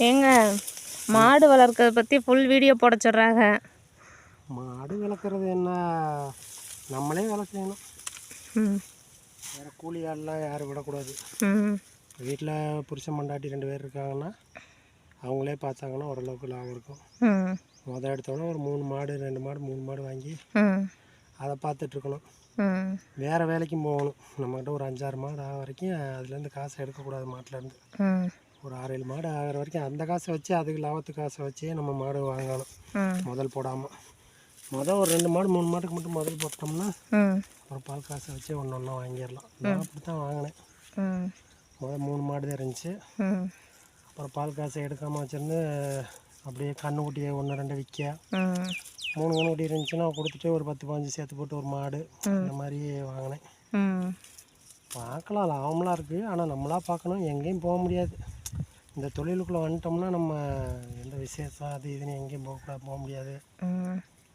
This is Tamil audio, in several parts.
ஏங்க மாடு வளர்க்கறத பற்றி ஃபுல் வீடியோ போட சொல்கிறாங்க மாடு வளர்க்குறது என்ன? நம்மளே வேலை செய்யணும் ம். வேறு கூலி ஆள்லாம் யாரும் விடக்கூடாது. ம். வீட்டில் புருஷன் மண்டாட்டி ரெண்டு பேர் இருக்காங்கன்னா அவங்களே பார்த்தாங்கன்னா ஓரளவுக்கு லாபம் இருக்கும். ம். முத எடுத்தோடனே ஒரு மூணு மாடு ரெண்டு மாடு மூணு மாடு வாங்கி அதை பார்த்துட்ருக்கணும் வேறு வேலைக்கும் போகணும். நம்மக்கிட்ட ஒரு அஞ்சாறு மாடு ஆக வரைக்கும் அதுலேருந்து காசை எடுக்கக்கூடாது மாட்டிலேருந்து ஒரு ஆறு ஏழு மாடு ஆகிற வரைக்கும் அந்த காசை வச்சு அதுக்கு லாபத்து காசை வச்சே நம்ம மாடு வாங்கணும். முதல் போடாமல் மொதல் ஒரு ரெண்டு மாடு மூணு மாட்டுக்கு மட்டும் முதல் போட்டோம்னா அப்புறம் பால் காசை வச்சு ஒன்று ஒன்றா வாங்கிடலாம். நான் அப்படி தான் வாங்கினேன். முதல் மூணு மாடு தான் இருந்துச்சு. அப்புறம் பால் காசை எடுக்காமல் வச்சிருந்து அப்படியே கண்ணுக்குட்டியை ஒன்று ரெண்டு விற்க. மூணு கண்ணுக்குட்டி இருந்துச்சுன்னா கொடுத்துட்டு ஒரு பத்து பாஞ்சு சேர்த்து போட்டு ஒரு மாடு இந்த மாதிரி வாங்கினேன். பார்க்கலாம் லாபம்லாம் இருக்குது ஆனால் நம்மளா பார்க்கணும் எங்கேயும் போக முடியாது. இந்த தொழிலுக்குள்ளே வந்துட்டோம்னா நம்ம எந்த விசேஷம் அது இதுன்னு எங்கேயும் போகக்கூடாது போக முடியாது.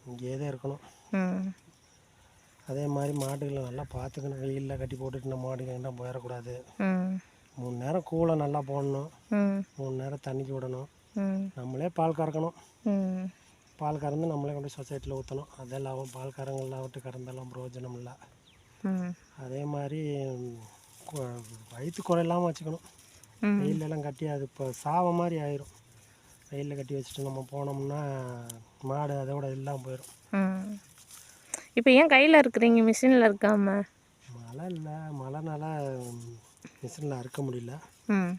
இங்கேயே தான் இருக்கணும். அதே மாதிரி மாடுகளை நல்லா பார்த்துக்கணும். வெயிலில் கட்டி போட்டுட்டு நம்ம மாடுகள் எங்கே போயிடக்கூடாது. மூணு நேரம் கூளை நல்லா போடணும். மூணு நேரம் தண்ணிக்கு விடணும். நம்மளே பால் கறக்கணும். பால் கறந்து நம்மளே கொண்டு சொசைட்டியில் ஊற்றணும் அதே லாபம் பால் கறங்கள்லாம் விட்டு கறந்தெல்லாம் பிரயோஜனம் இல்லை. அதே மாதிரி வயிற்று குறையில்லாமல் வச்சுக்கணும். வெயிலெல்லாம் கட்டி அது இப்போ சாவ மாதிரி ஆயிரும். வெயிலில் கட்டி வச்சுட்டு நம்ம போனோம்னா மாடு அதோட இல்லாமல் போயிடும் இப்போ ஏன் கையில் இருக்கிறீங்க? மிஷினில் இருக்காம? மழை இல்லை. மழைனால மிஷினில் அறுக்க முடியல. ம்.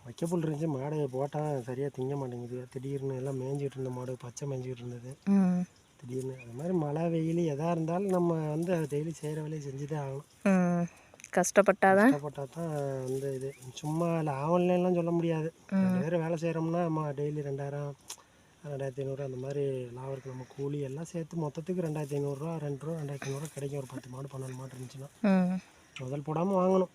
வைக்கப்புல் இருந்துச்சு. மாடு போட்டால் சரியாக திங்க மாட்டேங்குது. திடீர்னு எல்லாம் மேய்ஞ்சிட்டு இருந்த மாடு பச்சை மேய்ஞ்சிட்டு இருந்தது. திடீர்னு அது மாதிரி மழை வெயில் எதாக இருந்தாலும் நம்ம வந்து அதை டெய்லி செய்கிற வேலையை செஞ்சு தான் ஆகணும் கஷ்டப்பட்டாதான். கஷ்டப்பட்டால் தான் வந்து இது. சும்மா லாபம்லாம் சொல்ல முடியாது. ரெண்டு பேரும் வேலை செய்கிறோம்னா நம்ம டெய்லி ரெண்டாயிரம் ரெண்டாயிரத்தி ஐநூறு அந்த மாதிரி லாபம் இருக்குது நம்ம கூலி எல்லாம் சேர்த்து மொத்தத்துக்கு ரெண்டாயிரத்தி ஐநூறுரூவா ரெண்டு ரூபா ரெண்டாயிரத்தி ஐநூறுரூவா கிடைக்கும். ஒரு பத்து மாடு பன்னெண்டு மாடு இருந்துச்சுன்னா. முதல் போடாமல் வாங்கணும்.